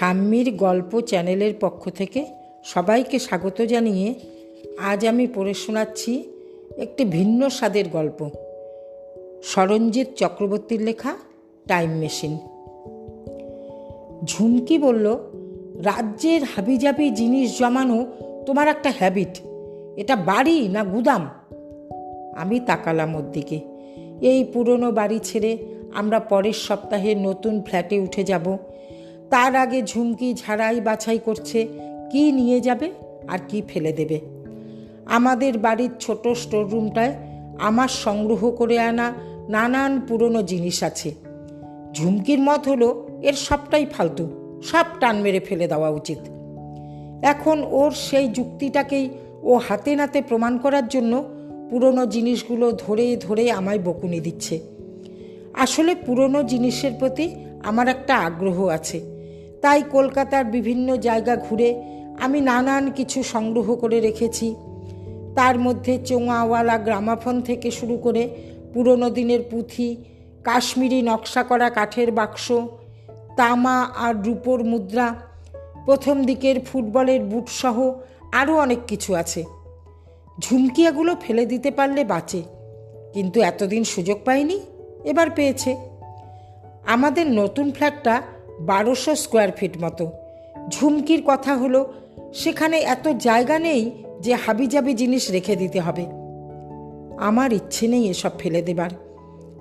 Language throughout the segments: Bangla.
ঠাম্মির গল্প চ্যানেলের পক্ষ থেকে সবাইকে স্বাগত জানিয়ে আজ আমি পড়ে শোনাচ্ছি একটি ভিন্ন স্বাদের গল্প। সরঞ্জিৎ চক্রবর্তীর লেখা টাইম মেশিন। ঝুমকি বলল, রাজ্যের হাবিজাবি জিনিস জমানো তোমার একটা হ্যাবিট এটা বাড়ি না গুদাম? আমি তাকালাম ওর দিকে। এই পুরনো বাড়ি ছেড়ে আমরা পরের সপ্তাহে নতুন ফ্ল্যাটে উঠে যাব। তার আগে ঝুমকি, ঝাড়াই, বাছাই করছে। কি নিয়ে যাবে আর কি ফেলে দেবে? আমাদের বাড়ির ছোট স্টোররুমটায় আমার সংগ্রহ করে আনা নানান পুরনো জিনিস আছে। ঝুমকির মত হলো এর সবটাই ফালতু, সব টান মেরে ফেলে দেওয়া উচিত। এখন ওর সেই যুক্তিটাকেই ও হাতে নাতে প্রমাণ করার জন্য পুরনো জিনিসগুলো ধরে ধরে আমায় বকুনি দিচ্ছে। আসলে পুরনো জিনিসের প্রতি আমার একটা আগ্রহ আছে। তাই কলকাতার বিভিন্ন জায়গা ঘুরে আমি নানান কিছু সংগ্রহ করে রেখেছি। তার মধ্যে চোঙাওয়ালা গ্রামাফোন থেকে শুরু করে পুরনো দিনের পুঁথি, কাশ্মীরি নকশা করা কাঠের বাক্স, তামা আর রূপোর মুদ্রা, প্রথম দিকের ফুটবলের বুটসহ আরও অনেক কিছু আছে। ঝুমকিয়াগুলো ফেলে দিতে পারলে বাঁচে, কিন্তু এতদিন সুযোগ পায়নি এবার পেয়েছে। আমাদের নতুন ফ্ল্যাটটা বারোশো স্কোয়ার ফিট মতো। ঝুমকির কথা হলো, সেখানে এত জায়গা নেই যে হাবিজাবি জিনিস রেখে দিতে হবে। আমার ইচ্ছে নেই এসব ফেলে দেবার।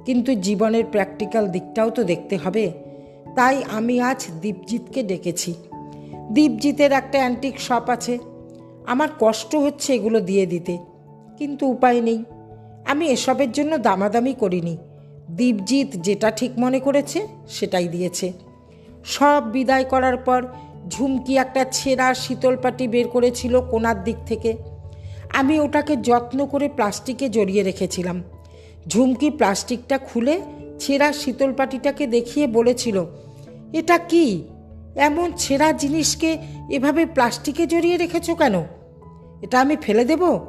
কিন্তু জীবনের প্র্যাকটিক্যাল দিকটাও তো দেখতে হবে। তাই আমি আজ দীপজিৎকে ডেকেছি। দীপজিতের একটা অ্যান্টিক শপ আছে। আমার কষ্ট হচ্ছে এগুলো দিয়ে দিতে। কিন্তু উপায় নেই। আমি এসবের জন্য দামাদামি করিনি। দীপজিৎ যেটা ঠিক মনে করেছে, সেটাই দিয়েছে। সব বিদায় করার পর ঝুমকি একটা ছেঁড়া শীতল পাটি বের করেছিল কোনার দিক থেকে। আমি ওটাকে যত্ন করে প্লাস্টিকে জড়িয়ে রেখেছিলাম। ঝুমকি প্লাস্টিকটা খুলে ছেঁড়া শীতল পাটিটাকে দেখিয়ে বলেছিল, এটা কি? এমন ছেঁড়া জিনিসকে এভাবে প্লাস্টিকে জড়িয়ে রেখেছো কেন? এটা আমি ফেলে দেব?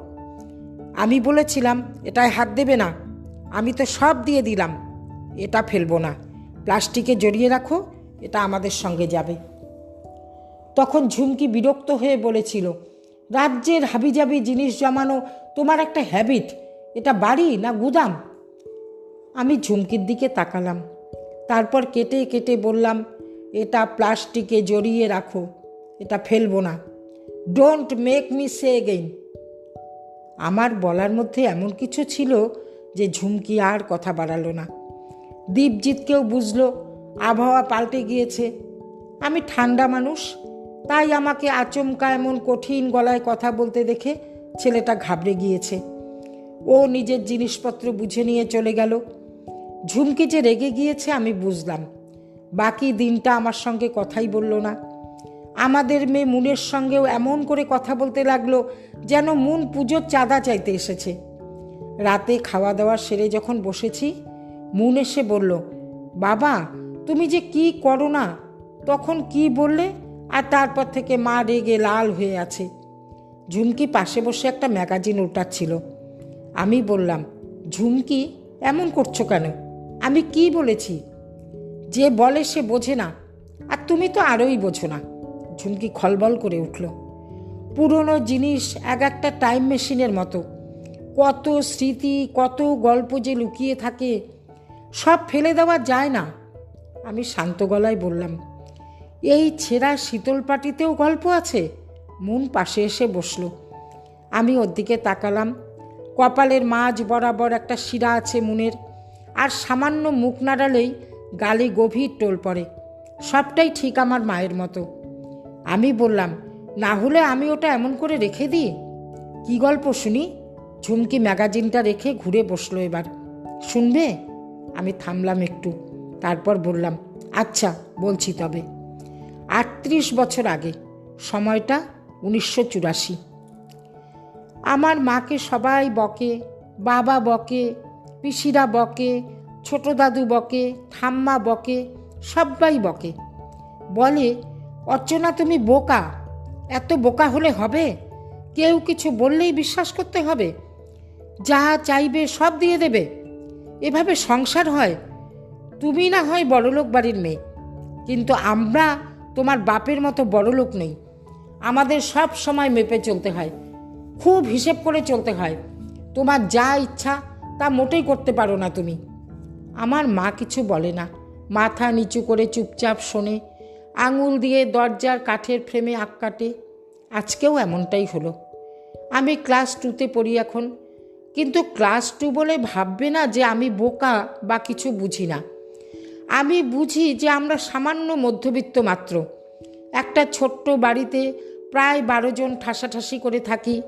আমি বলেছিলাম, এটায় হাত দেবে না। আমি তো সব দিয়ে দিলাম। এটা ফেলব না। প্লাস্টিকে জড়িয়ে রাখো এটা আমাদের সঙ্গে যাবে। তখন ঝুমকি বিরক্ত হয়ে বলেছিল, রাজ্যের হাবিজাবি জিনিস জমানো তোমার একটা হ্যাবিট এটা বাড়ি না গুদাম? আমি ঝুমকির দিকে তাকালাম। তারপর কেটে কেটে বললাম, এটা প্লাস্টিকে জড়িয়ে রাখো, এটা ফেলব না। Don't make me say again আমার বলার মধ্যে এমন কিছু ছিল যে ঝুমকি আর কথা বাড়ালো না। দীপজিৎকেও বুঝলো আবহাওয়া পাল্টে গিয়েছে। আমি ঠান্ডা মানুষ, তাই আমাকে আচমকা এমন কঠিন গলায় কথা বলতে দেখে ছেলেটা ঘাবড়ে গিয়েছে। ও নিজের জিনিসপত্র বুঝে নিয়ে চলে গেল। ঝুমকি যে রেগে গিয়েছে আমি বুঝলাম। বাকি দিনটা আমার সঙ্গে কথাই বলল না। আমাদের মেয়ে মুনের সঙ্গেও এমন করে কথা বলতে লাগল যেন মুন পুজোর চাঁদা চাইতে এসেছে। রাতে খাওয়া দাওয়া সেরে যখন বসেছি, মুন এসে বলল, বাবা তুমি যে কি করো না, তখন কি বললে? আর তারপর থেকে মা রেগে লাল হয়ে আছে। ঝুমকি পাশে বসে একটা ম্যাগাজিন উল্টাচ্ছিল। আমি বললাম, ঝুমকি, এমন করছ কেন? আমি কি বলেছি? যে বলে সে বোঝে না, আর তুমি তো আরোই বোঝো না। ঝুমকি খলবল করে উঠল। পুরনো জিনিস এক একটা টাইম মেশিনের মতো। কত স্মৃতি, কত গল্প যে লুকিয়ে থাকে, সব ফেলে দেওয়া যায় না। আমি শান্ত গলায় বললাম, এই ছেঁড়া শীতল পাটিতেও গল্প আছে? মন পাশে এসে বসল। আমি ওর দিকে তাকালাম। কপালের মাঝ বরাবর একটা শিরা আছে মুনের, আর সামান্য মুখ নাড়ালেই গালে গভীর টোল পড়ে। সবটাই ঠিক আমার মায়ের মতো। আমি বললাম, না হলে আমি ওটা এমন করে রেখে দিই? কি গল্প শুনি? ঝুমকি ম্যাগাজিনটা রেখে ঘুরে বসল এবার। শুনবে? আমি থামলাম একটু। তারপর বললাম আচ্ছা বলছি তবে। আটত্রিশ বছর আগে, সময়টা উনিশশো চুরাশি। আমার মাকে সবাই বকে, বাবা বকে, পিসিরা বকে, ছোট দাদু বকে, ঠাম্মা বকে সবাই বকে। বলে, অর্চনা, তুমি বোকা। এত বোকা হলে হবে? কেউ কিছু বললেই বিশ্বাস করতে হবে? যা চাইবে সব দিয়ে দেবে। এভাবে সংসার হয় তুমি না হয় বড়লোক বাড়ির মেয়ে। কিন্তু আমরা তোমার বাপের মতো বড় লোক নেই। আমাদের সব সময় মেপে চলতে হয়। খুব হিসেব করে চলতে হয়। তোমার যা ইচ্ছা তা মোটেই করতে পারো না তুমি। আমার মা কিছু বলে না। মাথা নিচু করে চুপচাপ শোনে। আঙুল দিয়ে দরজার কাঠের ফ্রেমে আঁক কাটে। আজকেও এমনটাই হলো। আমি ক্লাস টুতে পড়ি এখন। কিন্তু ক্লাস টু বলে ভাববে না যে আমি বোকা বা কিছু বুঝি না। আমি বুঝি যে আমরা সামান্য মধ্যবিত্ত মাত্র। একটা ছোট্ট বাড়িতে প্রায় বারো জন ঠাসাঠাসি করে থাকি।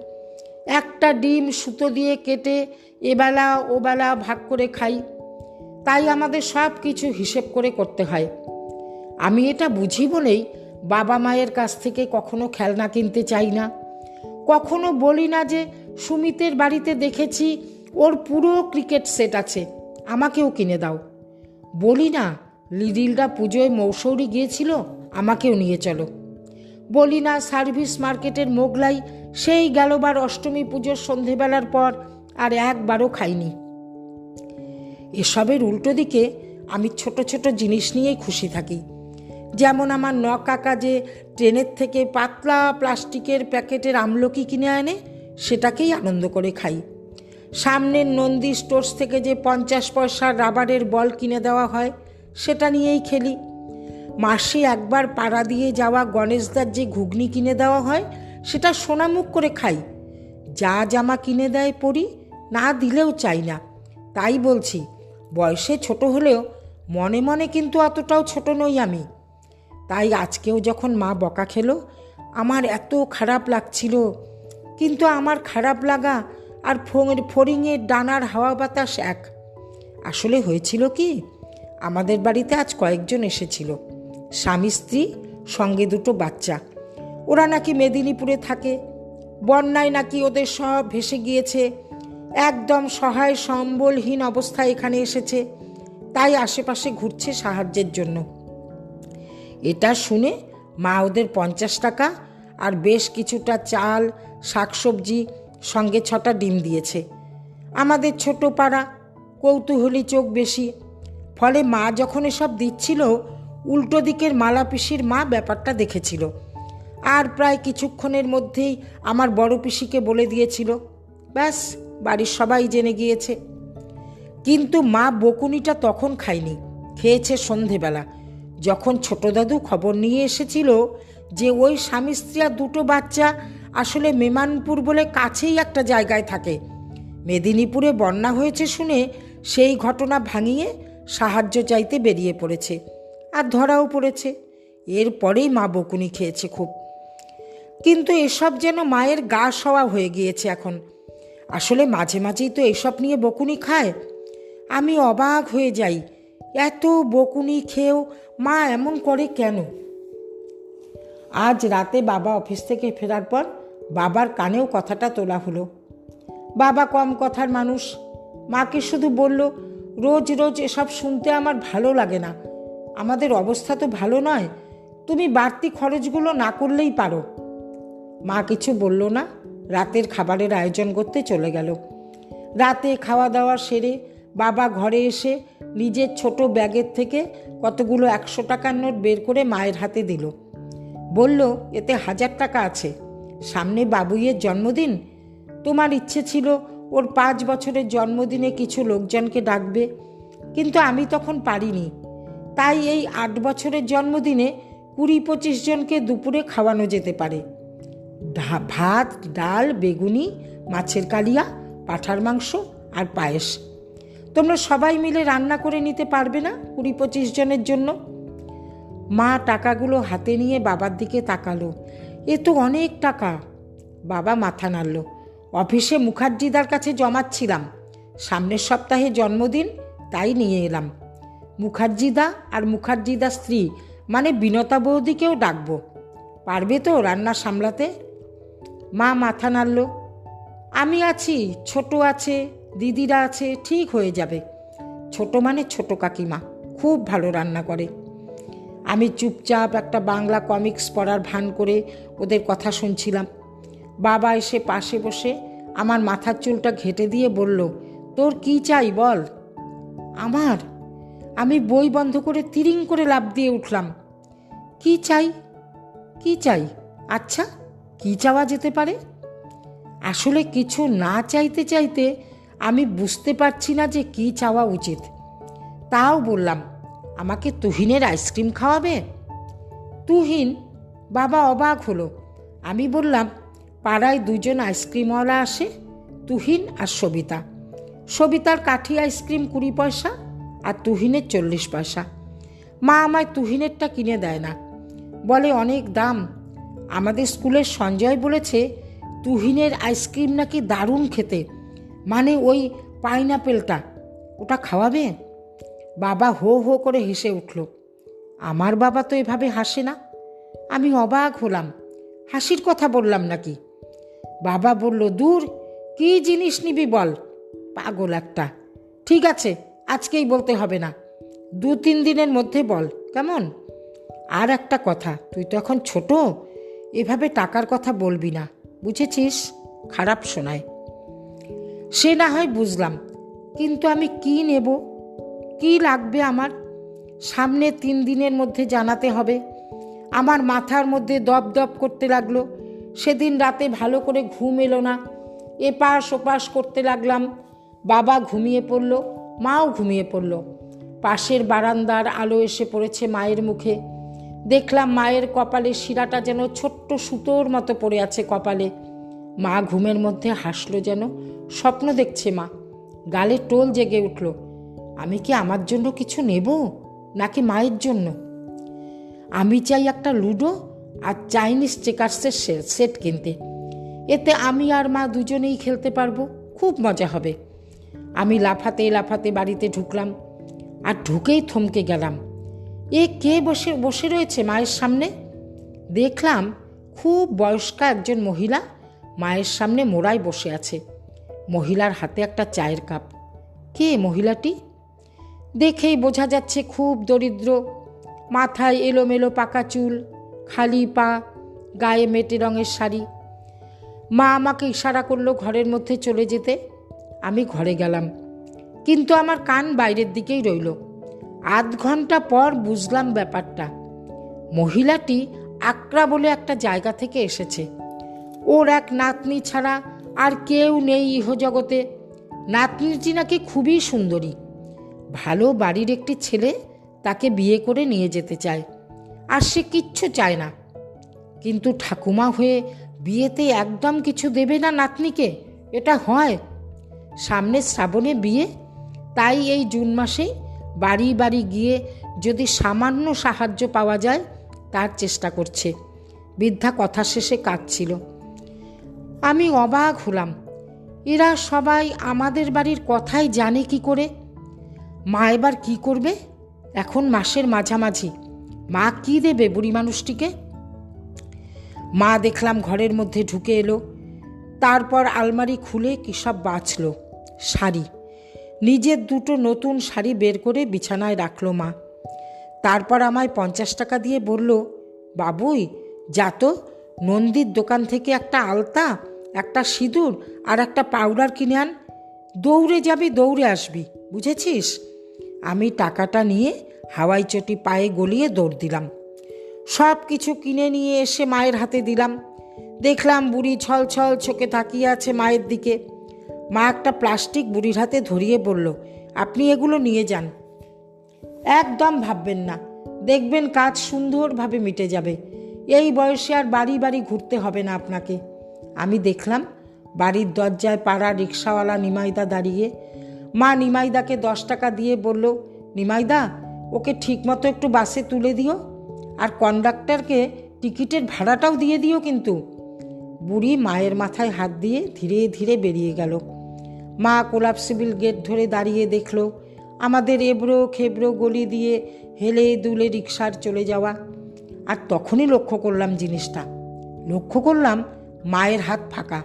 একটা ডিম সুতো দিয়ে কেটে এবেলা ওবেলা ভাগ করে খাই। তাই আমাদের সব কিছু হিসেব করে করতে হয়। আমি এটা বুঝি বলেই বাবা মায়ের কাছ থেকে কখনো খেলনা কিনতে চাই না। কখনো বলি না যে, সুমিতের বাড়িতে দেখেছি ওর পুরো ক্রিকেট সেট আছে, আমাকেও কিনে দাও। বলি না লিডিলরা পুজোয় মৌসৌরি গিয়েছিল, আমাকেও নিয়ে চলো। বলি না, সার্ভিস মার্কেটের মোগলাই, সেই গেলবার অষ্টমী পুজোর সন্ধেবেলার পর আর একবারও খাইনি। এসবের উল্টো দিকে আমি ছোট ছোট জিনিস নিয়েই খুশি থাকি। যেমন আমার ন কাকা যে ট্রেনের থেকে পাতলা প্লাস্টিকের প্যাকেটের আমলকি কিনে আনে, সেটাকেই আনন্দ করে খাই। সামনের নন্দী স্টোর্স থেকে যে পঞ্চাশ পয়সার রাবারের বল কিনে দেওয়া হয়, সেটা নিয়েই খেলি। মাসে একবার পাড়া দিয়ে যাওয়া গণেশদার যে ঘুগনি কিনে দেওয়া হয়, সেটা সোনামুখ করে খাই। যা জামা কিনে দেয় পরি, না দিলেও চাই না। তাই বলছি, বয়সে ছোট হলেও মনে মনে কিন্তু অতটাও ছোট নই আমি। তাই আজকেও যখন মা বকা খেলো, আমার এত খারাপ লাগছিল। কিন্তু আমার খারাপ লাগা আর ফড়িংয়ের ডানার হাওয়া বাতাস এক। আসলে হয়েছিল কি? আমাদের বাড়িতে আজ কয়েকজন এসেছিল। স্বামী, স্ত্রী, সঙ্গে দুটো বাচ্চা। ওরা নাকি মেদিনীপুরে থাকে। বন্যায় নাকি ওদের সব ভেসে গিয়েছে। একদম সহায় সম্বলহীন অবস্থায় এখানে এসেছে। তাই আশেপাশে ঘুরছে সাহায্যের জন্য। এটা শুনে মা ওদের পঞ্চাশ টাকা আর বেশ কিছুটা চাল, শাকসবজি সঙ্গে ছটা ডিম দিয়েছে। আমাদের ছোট পাড়া কৌতূহলী চোখ বেশি। ফলে মা যখন এসব দিচ্ছিল, উল্টো দিকের মালা পিসির মা ব্যাপারটা দেখেছিল। আর প্রায় কিছুক্ষণের মধ্যেই আমার বড় পিসিকে বলে দিয়েছিল, ব্যাস, বাড়ির সবাই জেনে গিয়েছে। কিন্তু মা বকুনিটা তখন খায়নি, খেয়েছে সন্ধেবেলা। যখন ছোট দাদু খবর নিয়ে এসেছিল যে ওই স্বামী স্ত্রী আর দুটো বাচ্চা আসলে মেমানপুর বলে কাছেই একটা জায়গায় থাকে। মেদিনীপুরে বন্যা হয়েছে শুনে সেই ঘটনা ভাঙিয়ে সাহায্য চাইতে বেরিয়ে পড়েছে আর ধরাও পড়েছে। এরপরেই মা বকুনি খেয়েছে খুব। কিন্তু এসব যেন মায়ের গা সওয়া হয়ে গিয়েছে এখন। আসলে মাঝে মাঝেই তো এসব নিয়ে বকুনি খায়। আমি অবাক হয়ে যাই, এত বকুনি খেয়েও মা এমন করে কেন? আজ রাতে বাবা অফিস থেকে ফেরার পর বাবার কানেও কথাটা তোলা হলো। বাবা কম কথার মানুষ। মাকে শুধু বলল, রোজ রোজ এসব শুনতে আমার ভালো লাগে না। আমাদের অবস্থা তো ভালো নয়। তুমি বাড়তি খরচগুলো না করলেই পারো। মা কিছু বলল না। রাতের খাবারের আয়োজন করতে চলে গেল। রাতে খাওয়া দাওয়া সেরে বাবা ঘরে এসে নিজের ছোট ব্যাগের থেকে কতগুলো একশো টাকার নোট বের করে মায়ের হাতে দিল। বলল, এতে হাজার টাকা আছে। সামনে বাবুইয়ের জন্মদিন? তোমার ইচ্ছে ছিল ওর পাঁচ বছরের জন্মদিনে কিছু লোকজনকে ডাকবে, কিন্তু আমি তখন পারিনি। তাই এই আট বছরের জন্মদিনে কুড়ি পঁচিশ জনকে দুপুরে খাওয়ানো যেতে পারে। ভাত, ডাল, বেগুনি, মাছের কালিয়া, পাঠার মাংস আর পায়েস। তোমরা সবাই মিলে রান্না করে নিতে পারবে না কুড়ি পঁচিশ জনের জন্য? মা টাকাগুলো হাতে নিয়ে বাবার দিকে তাকালো। এ তো অনেক টাকা। বাবা মাথা নাড়ল। অফিসে মুখার্জিদার কাছে জমাচ্ছিলাম। সামনের সপ্তাহে জন্মদিন, তাই নিয়ে এলাম। মুখার্জিদা আর মুখার্জিদা স্ত্রী মানে বিনতা বৌদিকেও ডাকবো। পারবে তো রান্না সামলাতে? মা মাথা নাড়ল। আমি আছি, ছোট আছে, দিদিরা আছে, ঠিক হয়ে যাবে। ছোট মানে ছোট কাকিমা, খুব ভালো রান্না করে। আমি চুপচাপ একটা বাংলা কমিক্স পড়ার ভান করে ওদের কথা শুনছিলাম। বাবা এসে পাশে বসে আমার মাথার চুলটা ঘেটে দিয়ে বলল, তোর কি চাই বল? আমার? আমি বই বন্ধ করে তিরিং করে লাভ দিয়ে উঠলাম। কি চাই? কি চাই? আচ্ছা কি চাওয়া যেতে পারে? আসলে কিছু না চাইতে চাইতে আমি বুঝতে পারছি না যে কি চাওয়া উচিত। তাও বললাম আমাকে তুহিনের আইসক্রিম খাওয়াবে? তুহিন, বাবা অবাক হলো। আমি বললাম, পাড়ায় দুজন আইসক্রিমওয়ালা আসে, তুহিন আর সবিতা। সবিতার কাঠি আইসক্রিম কুড়ি পয়সা আর তুহিনের চল্লিশ পয়সা। মা আমায় তুহিনেরটা কিনে দেয় না। বলে, অনেক দাম। আমাদের স্কুলের সঞ্জয় বলেছে, তুহিনের আইসক্রিম নাকি দারুণ খেতে। মানে ওই পাইনাপেলটা। ওটা খাওয়াবে? বাবা হো হো করে হেসে উঠল, আমার বাবা তো এভাবে হাসে না? আমি অবাক হলাম, হাসির কথা বললাম নাকি? বাবা বলল, দূর, কি জিনিস নিবি বল, পাগল একটা। ঠিক আছে, আজকেই বলতে হবে না। দু তিন দিনের মধ্যে বল, কেমন? আর একটা কথা, তুই তো এখন ছোট, এভাবে টাকার কথা বলবি না, বুঝেছিস? খারাপ শোনায়। সে না হয় বুঝলাম, কিন্তু আমি কি নেব? কি লাগবে আমার? সামনে তিন দিনের মধ্যে জানাতে হবে। আমার মাথার মধ্যে দপ দপ করতে লাগল। সেদিন রাতে ভালো করে ঘুম এলো না। এপাশ ওপাশ করতে লাগলাম। বাবা ঘুমিয়ে পড়ল, মাও ঘুমিয়ে পড়ল। পাশের বারান্দার আলো এসে পড়েছে মায়ের মুখে। দেখলাম মায়ের কপালে শিরাটা যেন ছোট্ট সুতোর মতো পড়ে আছে কপালে। মা ঘুমের মধ্যে হাসলো যেন, স্বপ্ন দেখছে মা। গালে টোল জেগে উঠল। আমি কি আমার জন্য কিছু নেব, নাকি মায়ের জন্য? আমি চাই একটা লুডো আর চাইনিজ চেকার্সের সেট কিনতে। এতে আমি আর মা দুজনেই খেলতে পারব, খুব মজা হবে। আমি লাফাতে লাফাতে বাড়িতে ঢুকলাম আর ঢুকেই থমকে গেলাম। এ কে বসে বসে রয়েছে মায়ের সামনে? দেখলাম খুব বয়স্কা একজন মহিলা মায়ের সামনে মোড়ায় বসে আছে। মহিলার হাতে একটা চায়ের কাপ। কে মহিলাটি? দেখেই বোঝা যাচ্ছে খুব দরিদ্র। মাথায় এলোমেলো পাকা চুল, খালি পা, গায়ে মেটে রঙের শাড়ি। মা আমাকে ইশারা করল ঘরের মধ্যে চলে যেতে। আমি ঘরে গেলাম। কিন্তু আমার কান বাইরের দিকেই রইল। আধ ঘণ্টা পর বুঝলাম ব্যাপারটা। মহিলাটি আকরা বলে একটা জায়গা থেকে এসেছে। ওর এক নাতনি ছাড়া আর কেউ নেই ইহজগতে। নাতনিটি নাকি খুবই সুন্দরী। ভালো বাড়ির একটি ছেলে তাকে বিয়ে করে নিয়ে যেতে চায়, আর সে কিচ্ছু চায় না। কিন্তু ঠাকুমা হয়ে বিয়েতে একদম কিছু দেবে না নাতনিকে? এটা হয়। সামনে শ্রাবণে বিয়ে, তাই এই জুন মাসেই বাড়ি বাড়ি গিয়ে যদি সামান্য সাহায্য পাওয়া যায়, তার চেষ্টা করছে। বৃদ্ধা কথা শেষে কাঁদছিল। আমি অবাক হলাম। এরা সবাই আমাদের বাড়ির কথাই জানে কি করে? মা এবার কি করবে? এখন মাসের মাঝামাঝি। মা কি দেবে বুড়ি মানুষটিকে? মা দেখলাম ঘরের মধ্যে ঢুকে এলো। তারপর আলমারি খুলে কী সব বাঁচল? শাড়ি। নিজের দুটো নতুন শাড়ি বের করে বিছানায় রাখল মা। তারপর আমায় পঞ্চাশ টাকা দিয়ে বলল, বাবুই, যা তো। নন্দীর দোকান থেকে একটা আলতা, একটা সিঁদুর আর একটা পাউডার কিনে আন। দৌড়ে যাবি, দৌড়ে আসবি। বুঝেছিস? আমি টাকাটা নিয়ে হাওয়াই চটি পায়ে গলিয়ে দৌড় দিলাম। সব কিছু কিনে নিয়ে এসে মায়ের হাতে দিলাম। দেখলাম বুড়ি ছল ছল চোখে তাকিয়ে আছে মায়ের দিকে। মা একটা প্লাস্টিক বুড়ির হাতে ধরিয়ে বলল, আপনি এগুলো নিয়ে যান। একদম ভাববেন না। দেখবেন কাজ সুন্দরভাবে মিটে যাবে। এই বয়সে আর বাড়ি বাড়ি ঘুরতে হবে না আপনাকে। আমি দেখলাম বাড়ির দরজায় পাড়া রিক্সাওয়ালা নিমাইদা দাঁড়িয়ে মা নিমাইদাকে দশ টাকা দিয়ে বলল, নিমাইদা, ওকে ঠিকমতো একটু বাসে তুলে দিও, আর কন্ডাক্টরকে টিকিটের ভাড়াটাও দিয়ে দিও কিন্তু। বুড়ি মায়ের মাথায় হাত দিয়ে ধীরে ধীরে বেরিয়ে গেল। মা কোলাপসিবিল গেট ধরে দাঁড়িয়ে দেখল, আমাদের এবড়ো খেবড়ো গলি দিয়ে হেলে দুলে রিক্সার চলে যাওয়া। আর তখনই লক্ষ্য করলাম জিনিসটা। লক্ষ্য করলাম মায়ের হাত ফাঁকা।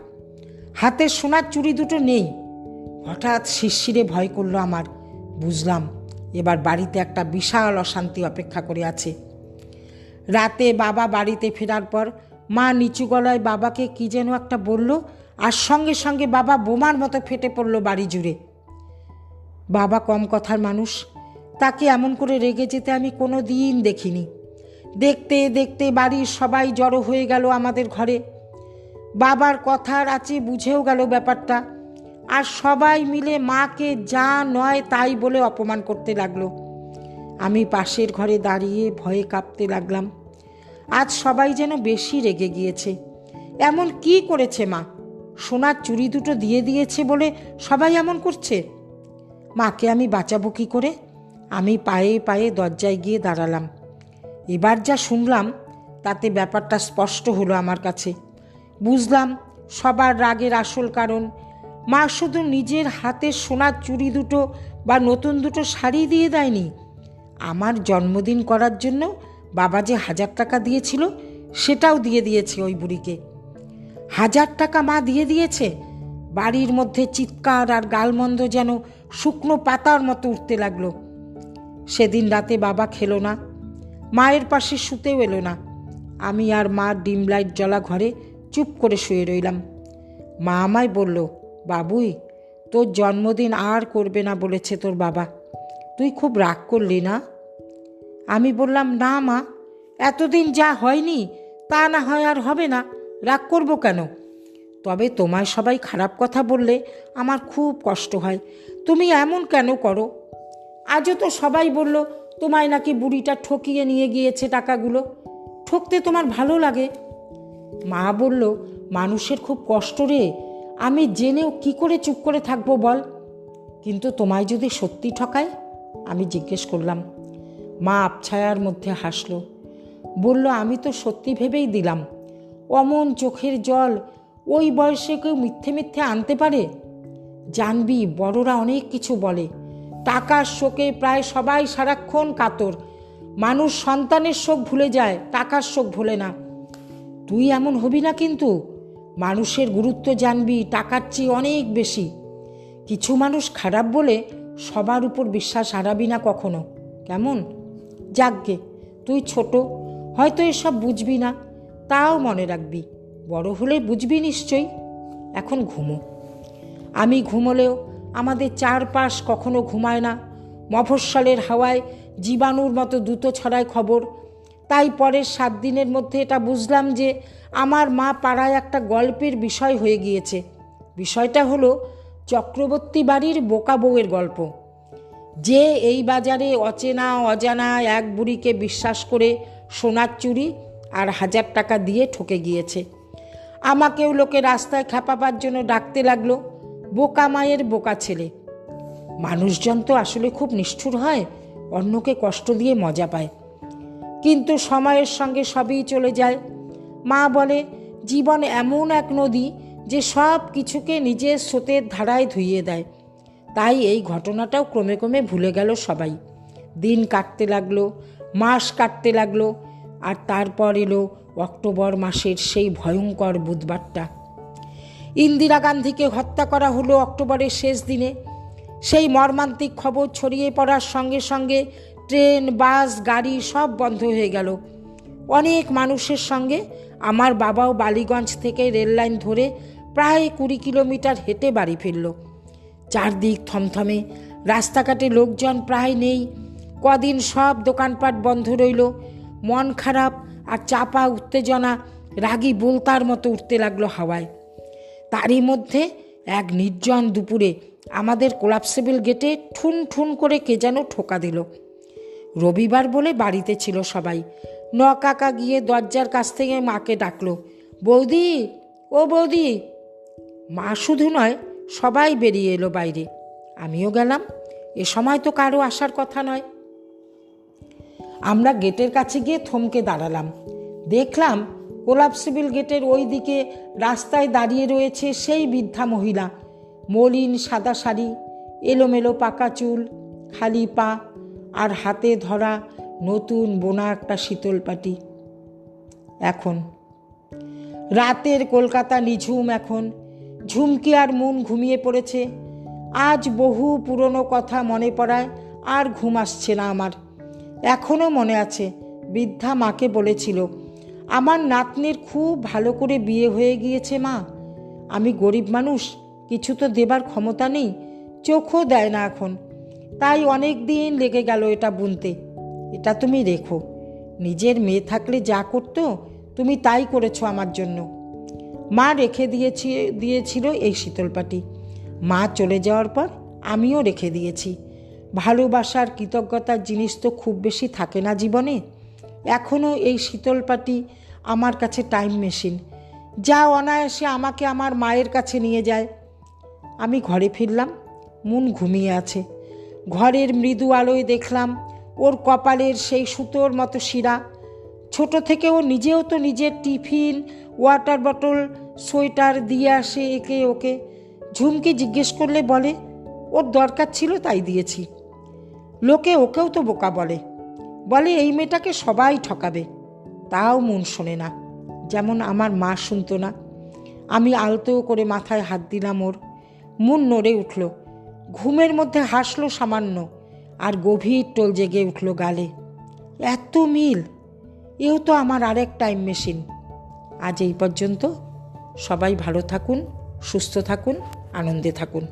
হাতের সোনার চুড়ি দুটো নেই হঠাৎ শিরশিরে ভয় করল আমার। বুঝলাম, এবার বাড়িতে একটা বিশাল অশান্তি অপেক্ষা করে আছে। রাতে বাবা বাড়িতে ফেরার পর মা নিচু গলায় বাবাকে কি যেন একটা বলল, আর সঙ্গে সঙ্গে বাবা বোমার মতো ফেটে পড়ল বাড়ি জুড়ে। বাবা কম কথার মানুষ, তাকে এমন করে রেগে যেতে আমি কোনো দিন দেখিনি। দেখতে দেখতে বাড়ির সবাই জড়ো হয়ে গেল আমাদের ঘরে। বাবার কথার আছে বুঝেও গেল ব্যাপারটা। আর সবাই মিলে মাকে যা নয় তাই বলে অপমান করতে লাগল। আমি পাশের ঘরে দাঁড়িয়ে ভয়ে কাঁপতে লাগলাম। আজ সবাই যেন বেশি রেগে গিয়েছে। এমন কি করেছে মা? সোনার চুরি দুটো দিয়ে দিয়েছে বলে সবাই এমন করছে? মাকে আমি বাঁচাবো কি করে? আমি পায়ে পায়ে দরজায় গিয়ে দাঁড়ালাম। এবার যা শুনলাম, তাতে ব্যাপারটা স্পষ্ট হলো আমার কাছে। বুঝলাম সবার রাগের আসল কারণ মা শুধু নিজের হাতে সোনার চুড়ি দুটো বা নতুন দুটো শাড়ি দিয়ে দেয়নি। আমার জন্মদিন করার জন্য বাবা যে হাজার টাকা দিয়েছিল, সেটাও দিয়ে দিয়েছে ওই বুড়িকে। হাজার টাকা মা দিয়ে দিয়েছে, বাড়ির মধ্যে চিৎকার আর গালমন্দ যেন শুকনো পাতার মতো উঠতে লাগল। সেদিন রাতে বাবা খেলো না, মায়ের পাশে শুতেও এলো না। আমি আর মা ডিম লাইট জ্বলা ঘরে চুপ করে শুয়ে রইলাম। মা আমায় বলল বাবুই, তোর জন্মদিন আর করবে না, বলেছে তোর বাবা। তুই খুব রাগ করলি না? আমি বললাম, না মা, এতদিন যা হয়নি, তা না হয় আর হবে না, রাগ করব কেন? তবে তোমায় সবাই খারাপ কথা বললে আমার খুব কষ্ট হয়, তুমি এমন কেন করো? আজও তো সবাই বলল, তোমায় নাকি বুড়িটা ঠকিয়ে নিয়ে গিয়েছে টাকাগুলো, ঠকতে তোমার ভালো লাগে? মা বলল, মানুষের খুব কষ্ট রে আমি জেনেও কি করে চুপ করে থাকব বল? কিন্তু তোমায় যদি সত্যি ঠকায়, আমি জিজ্ঞেস করলাম। মা আবছায়ার মধ্যে হাসল। বলল, আমি তো সত্যি ভেবেই দিলাম। অমন চোখের জল ওই বয়সে কেউ মিথ্যে মিথ্যে আনতে পারে? জানবি, বড়রা অনেক কিছু বলে। টাকার শোকে প্রায় সবাই সারাক্ষণ কাতর। মানুষ সন্তানের শোক ভুলে যায়, টাকার শোক ভুলে না। তুই এমন হবি না কিন্তু। মানুষের গুরুত্ব জানবি, টাকার চেয়ে অনেক বেশি। কিছু মানুষ খারাপ বলে সবার উপর বিশ্বাস হারাবি না কখনো। কেমন? যাকগে, তুই ছোট, হয়তো এসব বুঝবি না, তাও মনে রাখবি। বড় হলে বুঝবি নিশ্চয়ই। এখন ঘুমো। আমি ঘুমোলেও আমাদের চারপাশ কখনো ঘুমায় না। মফস্বলের হাওয়ায় জীবাণুর মতো দ্রুত ছড়ায় খবর। তাই পরের সাত দিনের মধ্যে এটা বুঝলাম যে আমার মা পাড়ায় একটা গল্পের বিষয় হয়ে গিয়েছে। বিষয়টা হলো চক্রবর্তী বাড়ির বোকা বউয়ের গল্প। যে এই বাজারে অচেনা, অজানা এক বুড়িকে বিশ্বাস করে সোনার চুরি আর হাজার টাকা দিয়ে ঠকে গিয়েছে। আমাকেও লোকে রাস্তায় খেপাবার জন্য ডাকতে লাগল। বোকা মায়ের বোকা ছেলে। মানুষজন তো আসলে খুব নিষ্ঠুর হয়, অন্যকে কষ্ট দিয়ে মজা পায়। কিন্তু সময়ের সঙ্গে সবই চলে যায়। মা বলে, জীবন এমন এক নদী যে সব কিছুকে নিজের স্রোতের ধারায় ধুইয়ে দেয়। তাই এই ঘটনাটাও ক্রমে ক্রমে ভুলে গেল সবাই। দিন কাটতে লাগল, মাস কাটতে লাগল, আর তারপর এলো অক্টোবর মাসের সেই ভয়ঙ্কর বুধবারটা। ইন্দিরা গান্ধীকে হত্যা করা হলো অক্টোবরের শেষ দিনে। সেই মর্মান্তিক খবর ছড়িয়ে পড়ার সঙ্গে সঙ্গে ট্রেন, বাস, গাড়ি সব বন্ধ হয়ে গেল। অনেক মানুষের সঙ্গে আমার বাবাও বালিগঞ্জ থেকে রেল লাইন ধরে প্রায় কুড়ি কিলোমিটার হেঁটে বাড়ি ফিরল। চারদিক থমথমে, রাস্তাঘাটে লোকজন প্রায় নেই। কদিন সব দোকানপাট বন্ধ রইল। মন খারাপ আর চাপা উত্তেজনা, রাগী বলতার মতো উঠতে লাগল হাওয়ায়। তারই মধ্যে এক নির্জন দুপুরে আমাদের কোলাপসেবল গেটে ঠুন ঠুন করে কে যেন ঠোকা দিল। রবিবার বলে বাড়িতে ছিল সবাই। ন কাকা গিয়ে দরজার কাছ থেকে মাকে ডাকলো, বৌদি, ও বৌদি। মা শুধু নয়, সবাই বেরিয়ে এলো বাইরে। আমিও গেলাম, এ সময় তো কারও আসার কথা নয়। আমরা গেটের কাছে গিয়ে থমকে দাঁড়ালাম। দেখলাম কোলাপসিবিল গেটের ওই দিকে রাস্তায় দাঁড়িয়ে রয়েছে সেই বৃদ্ধা মহিলা। মলিন সাদা শাড়ি, এলোমেলো পাকা চুল, খালি পা আর হাতে ধরা নতুন বোনা একটা শীতল পাটি। এখন। রাতের কলকাতা নিঝুম এখন। ঝুমকি আর মন ঘুমিয়ে পড়েছে। আজ বহু পুরনো কথা মনে পড়ায়, আর ঘুম আসছে না আমার। এখনও মনে আছে, বৃদ্ধা মাকে বলেছিল, আমার নাতনির খুব ভালো করে বিয়ে হয়ে গিয়েছে মা। আমি গরিব মানুষ, কিছু তো দেবার ক্ষমতা নেই, চোখও দেয় না এখন। তাই অনেক দিন লেগে গেল এটা বুনতে। এটা তুমি রেখো। নিজের মেয়ে থাকলে যা করতো, তুমি তাই করেছ আমার জন্য। মা রেখে দিয়েছি, দিয়েছিল এই শীতলপাটি। মা চলে যাওয়ার পর আমিও রেখে দিয়েছি। ভালোবাসার কৃতজ্ঞতার জিনিস তো খুব বেশি থাকে না জীবনে। এখনও এই শীতলপাটি আমার কাছে টাইম মেশিন। যা অনায়াসে আমাকে আমার মায়ের কাছে নিয়ে যায়। আমি ঘরে ফিরলাম, মন ঘুমিয়ে আছে। ঘরের মৃদু আলোয় দেখলাম ওর কপালের সেই সুতোর মতো শিরা। ছোট থেকে ও নিজেও তো নিজের টিফিন, ওয়াটার বটল, সোয়েটার দিয়ে আসে একে ওকে। ঝুমকে জিজ্ঞেস করলে বলে, ওর দরকার ছিল তাই দিয়েছি। লোকে ওকেও তো বোকা বলে। বলে, এই মেয়েটাকে সবাই ঠকাবে। তাও মন শোনে না। যেমন আমার মা শুনতো না। আমি আলতো করে মাথায় হাত দিলাম ওর। মন নড়ে উঠল। ঘুমের মধ্যে হাসলো সামান্য। আর গভীর টোল জেগে উঠল গালে, এত মিল? এও তো আমার আরেক টাইম মেশিন। আজ এই পর্যন্ত সবাই ভালো থাকুন, সুস্থ থাকুন, আনন্দে থাকুন।